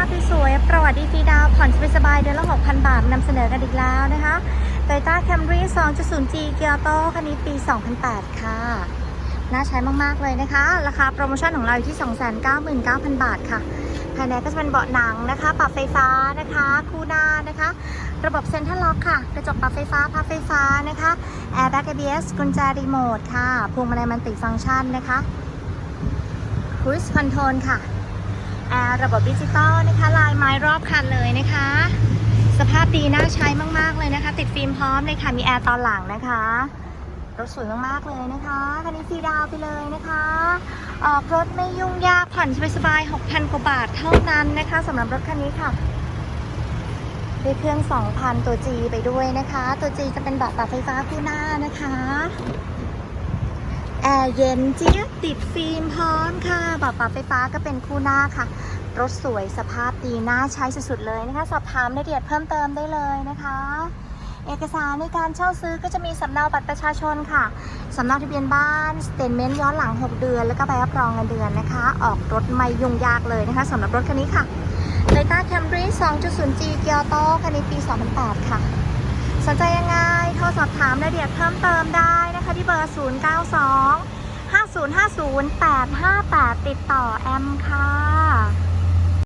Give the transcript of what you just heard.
าพสวยๆ ประวัติดีฟีดาวผ่อนสบายๆเดือนละ 6,000 บาทนำเสนอกันอีกแล้วนะคะ Toyota Camry 2.0G เกียร์โตคันนี้ปี 2008 ค่ะ น่าใช้มากๆเลยนะคะ ราคาโปรโมชั่นของเราอยู่ที่ 299,000 บาทค่ะ ภายในก็จะเป็นเบาะหนังนะคะ ปรับไฟฟ้านะคะ คู่หน้านะคะ ระบบเซ็นทรัลล็อกค่ะ กระจกปรับไฟฟ้าพับไฟฟ้านะคะ Airbag ABS กุญแจรีโมทค่ะพวงมาลัยมันติฟังก์ชันนะคะ Cruise Control ค่ะ ระบบดิจิตอลนะคะ ลายไม้รอบคันเลยนะคะ สภาพดีน่าใช้มากๆเลยนะคะ ติดฟิล์มพร้อมเลยค่ะมีแอร์ตอนหลังนะคะรถสวยมากๆเลยนะคะคันนี้ฟรีดาวไปเลยนะคะออกรถไม่ยุ่งยากผ่อนสบายๆ6,000กว่าบาทเท่านั้นนะคะสำหรับรถคันนี้ค่ะด้วยเครื่อง 2,000 ตัว G ไปด้วยนะคะ ตัว G จะเป็นเบาะปรับไฟฟ้าคู่หน้านะคะ แอร์เย็นเจี๊ยบติดฟิล์มพร้อมค่ะเบาะปรับไฟฟ้าก็เป็นคู่หน้าค่ะ รถสวยสภาพดีน่าใช้สุดๆเลยนะคะ สอบถามรายละเอียดเพิ่มเติมได้เลยนะคะ เอกสารในการเช่าซื้อก็จะมีสำเนาบัตรประชาชนค่ะสำเนาทะเบียนบ้านสเตทเมนต์ย้อนหลัง 6 เดือน แล้วก็ใบรับรองเงินเดือนนะคะ ออกรถไม่ยุ่งยากเลยนะคะสำหรับรถคันนี้ค่ะ Toyota Camry 2.0G เกียร์โตคันนี้ปี 2008 ค่ะ สนใจยังไง โทรสอบถามรายละเอียดเพิ่มเติมได้นะคะที่เบอร์ 092 050858 ติดต่อแอมค่ะ